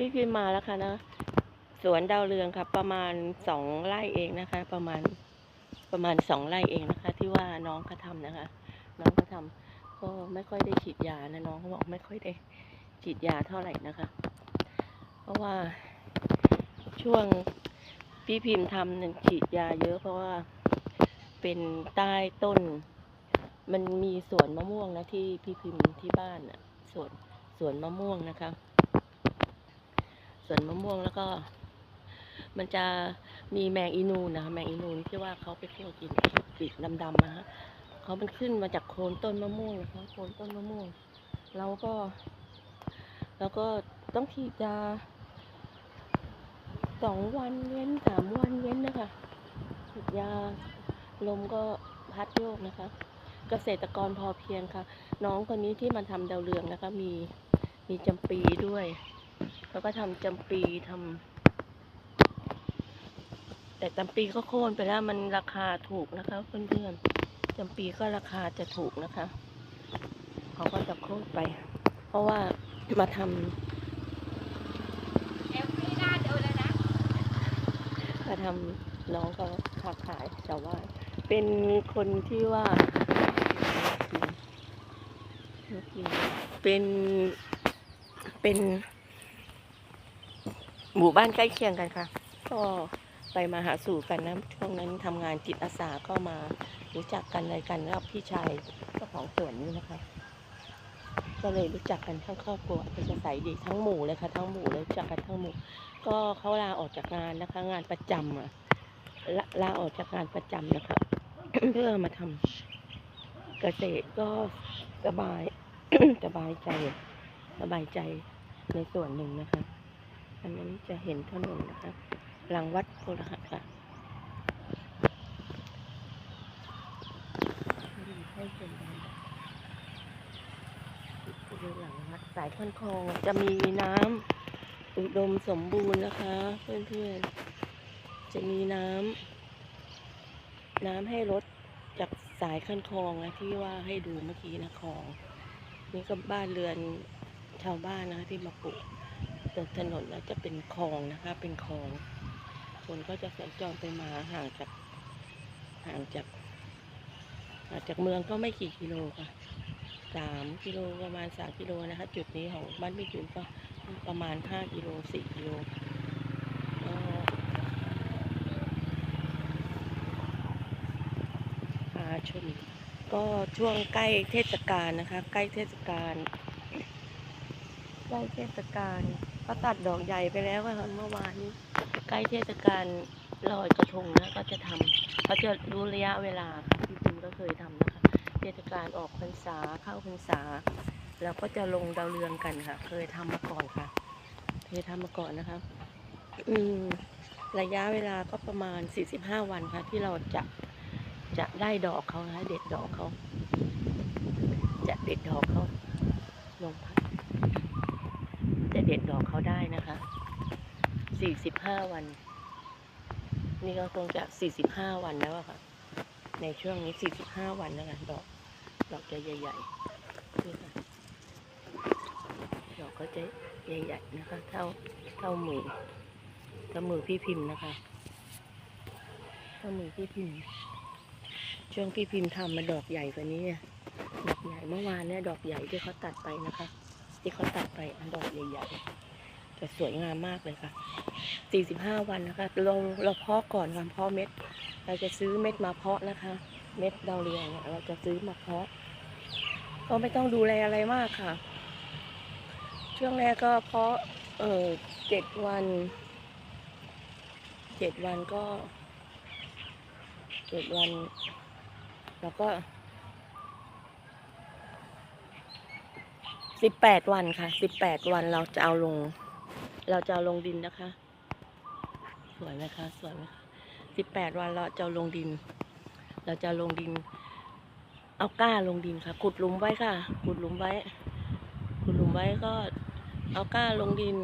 พี่พิมมาแล้วค่ะนะ สวนดาวเรืองค่ะ ประมาณสองไร่เองนะคะ ประมาณประมาณสองไร่เองนะคะ ที่ว่าน้องเขาทำนะคะ น้องเขาทำก็ไม่ค่อยได้ฉีดยานะน้องเขาบอกไม่ค่อยได้ฉีดยาเท่าไหร่นะคะ เพราะว่าช่วงพี่พิมพ์ทำเนี่ยฉีดยาเยอะ เพราะว่าเป็นใต้ต้น มันมีสวนมะม่วงนะที่พี่พิมพ์ที่บ้านอะสวนสวนมะม่วงนะคะ สวนมะม่วงแล้วก็ มันจะมีแมงอีนูนนะแมงอีนูนที่ว่าเขาไปเที่ยวกินปีกดำๆนะฮะเขามันขึ้นมาจากโคนต้นมะม่วงนะคะโคนต้นมะม่วงเราก็เราก็ต้องฉีดยาสองวันเว้นสามวันเว้นนะคะฉีดยาลมก็พัดโยกนะคะ เกษตรกรพอเพียงค่ะ น้องคนนี้ที่มาทำดาวเรืองนะคะ มีมีจำปีด้วย แล้วก็ทำจำปีทำแต่จำปีก็โค่นไปแล้วมันราคาถูกนะคะเพื่อนๆจำปีก็ราคาจะถูกนะคะ เขาก็จะโค่นไป เพราะว่ามาทเอฟพี่หน้าเดียวเลยนะำมาทำน้องก็ค้าขายชาวบ้านเป็นคนที่ว่าเป็นเป็น หมู่บ้านใกล้เคียงกันค่ะ ก็ไปมาหาสู่กันนะช่วงนั้นทำงานจิตอาสาก็มารู้จักกันอะไรกันแล้วพี่ชายเจ้าของสวนนี่นะคะ ก็เลยรู้จักกันทั้งครอบครัวเป็นสายดีทั้งหมู่เลยค่ะ ทั้งหมู่เลยรู้จักกันทั้งหมู่ ก็เขาลาออกจากงานนะคะ งานประจำอะลาลาออกจากงานประจำนะคะ เพื่อมาทำเกษตรก็สบายสบายใจสบายใจในส่วนหนึ่งนะคะ อันนั้นจะเห็นถนนนะคะหลังวัดโพธิ์รหัสค่ะให้ชมกันดูหลังวัดสายพันคลองจะมีน้ำอุดมสมบูรณ์นะคะ เพื่อนๆ จะมีน้ำน้ำให้รถจากสายคันคลองนะที่ว่าให้ดูเมื่อกี้นะคลอง นี่ก็บ้านเรือนชาวบ้านนะคะที่มาปลูก ตรงถนนแล้วจะเป็นคลองนะคะ เป็นคลอง คนก็จะสัญจรไปมาห่างจากห่างจากห่างจากเมืองก็ไม่กี่กิโลค่ะสามกิโลประมาณสามกิโลนะคะ จุดนี้ของบ้านพี่จุนก็ประมาณห้ากิโลสี่กิโลก็พาชมก็ช่วงใกล้เทศกาลนะคะ ใกล้เทศกาล ใกล้เทศกาลก็ตัดดอกใหญ่ไปแล้วค่ะเมื่อวานนี้ใกล้เทศกาลลอยกระทงนะก็จะทำเขาจะรู้ระยะเวลาค่ะพี่พิมก็เคยทำนะคะ เทศกาลออกพรรษาเข้าพรรษาเราก็จะลงดาวเรืองกันค่ะ เคยทำมาก่อนค่ะ เคยทำมาก่อนนะคะอืมระยะเวลาก็ประมาณ 45 วันค่ะ ที่เราจะจะได้ดอกเขานะเด็ดดอกเขาจะเด็ดดอกเขาลงพั เด็ดดอกเขาได้นะคะ 45 วัน นี่ก็คงจะ 45 วันแล้วะค่ะ ในช่วงนี้ 45 วันแล้วกันดอก ดอกจะใหญ่ๆนี่ค่ะ ดอกก็จะใหญ่ๆนะคะ เท่า เท่ามือเท่ามือพี่พิมพ์นะคะ เท่ามือพี่พิมพ์ ช่วงพี่พิมพ์ทำมาดอกใหญ่กว่านี้อะดอกใหญ่เมื่อวานเนี่ยดอกใหญ่ที่เขาตัดไปนะคะ ที่เขาตัดไปอันดอกใหญ่ๆ จะสวยงามมากเลยค่ะ 45 วันนะคะ เราเราเพาะก่อนค่ะเพาะเม็ด เราจะซื้อเม็ดมาเพาะนะคะ เม็ดดาวเรืองเนี่ยเราจะซื้อมาเพาะ ก็ไม่ต้องดูแลอะไรมากค่ะ ช่วงแรกก็เพาะ เออเจ็ดวัน เจ็ดวันก็ เจ็ดวัน แล้วก็สิบแปดวันค่ะสิบแปดวันเราจะเอาลง เราจะลงดินนะคะ สวยไหมคะสวยไหมคะสิบแปดวันเราจะลงดิน เราจะลงดิน เอาก้าลงดินค่ะ ขุดหลุมไว้ค่ะ ขุดหลุมไว้ ขุดหลุมไว้ก็ เอาก้าลงดิน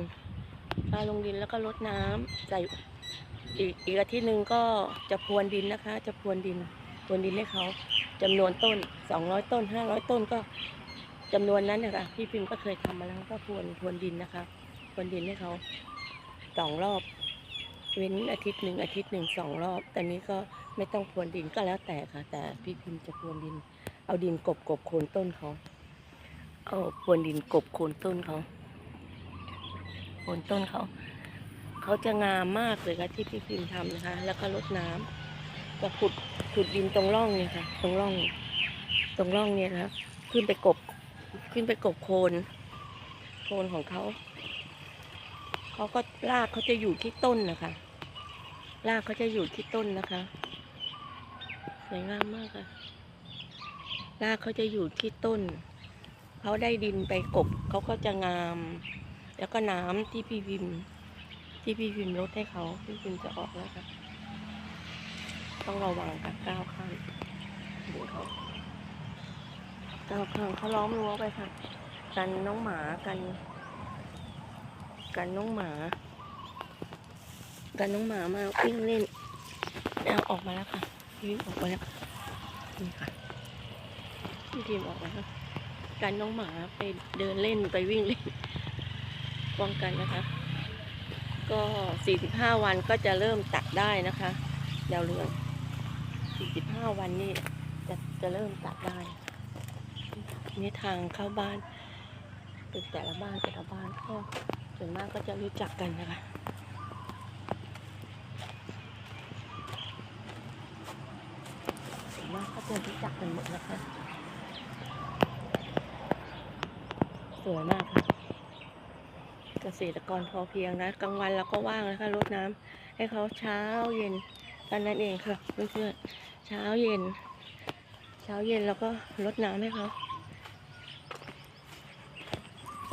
ก้าลงดินแล้วก็รดน้ำใส่อีกอีกอาทิตย์หนึ่งก็จะพรวนดินนะคะ จะพรวนดินพรวนดินให้เขาจำนวนต้นสองร้อยต้นห้าร้อยต้นก็จำนวนนั้นนะคะพี่พิมพ์ก็เคยทำมาแล้วก็พรวนพรวนดินนะคะ พรวนดินให้เขาสองรอบ เว้นอาทิตย์หนึ่งอาทิตย์หนึ่งสองรอบ แต่นี้ก็ไม่ต้องพรวนดินก็แล้วแต่ค่ะ แต่พี่พิมจะพรวนดิน เอาดินกบกบโคนต้นเขาเอาพรวนดินกบโคนต้นเขาโคนต้นเขาเขาจะงามมากเลยค่ะที่พี่พิมทำนะคะ แล้วก็รดน้ำจะขุดขุดดินตรงร่องเนี่ยค่ะ ตรงร่อง ตรงร่องเนี่ยนะคะขึ้นไปกบขึ้นไปกบโคน โคนของเขา เขาก็รากเขาจะอยู่ที่ต้นนะคะ รากเขาจะอยู่ที่ต้นนะคะ สวยงามมากค่ะ รากเขาจะอยู่ที่ต้น เขาได้ดินไปกบเขาก็จะงาม แล้วก็น้ำที่พี่พิมที่พี่พิมลดให้เขาพี่พิมจะออกแล้วค่ะ ต้องระวังค่ะก้าวข้างดูเขาก้าวข้างเขาล้อมรั้วไปค่ะ กันน้องหมากัน กันน้องหมา กันน้องหมามาวิ่งเล่นเอาออกมาแล้วค่ะวิ่งออกมาแล้วนี่ค่ะพี่ทีมออกมาแล้วกันน้องหมาไปเดินเล่นไปวิ่งเล่นป้องกันนะคะ ก็ 45 วันก็จะเริ่มตัดได้นะคะดาวเรือง 45 วันนี่จะจะเริ่มตัดได้นี่ทางเข้าบ้านเป็นแต่ละบ้านแต่ละบ้านก็ ส่วนมากก็จะรู้จักกันนะคะส่วนมากก็จะรู้จักกันหมดนะคะสวยมากค่ะเกษตรกรพอเพียงนะกลางวันเราก็ว่างนะคะรดน้ำให้เขาเช้าเย็นตอนนั้นเองค่ะเพื่อนๆเช้าเย็น เช้าเย็นแล้วก็รดน้ำให้เขา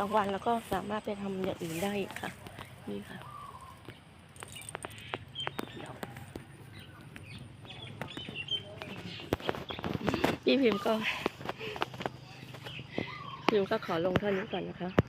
กลางวันแล้วก็สามารถไปทำอย่างอื่นได้อีกค่ะ นี่ค่ะพี่พิมพ์ก็พิมพ์ก็ขอลงเท่านี้ก่อนนะคะ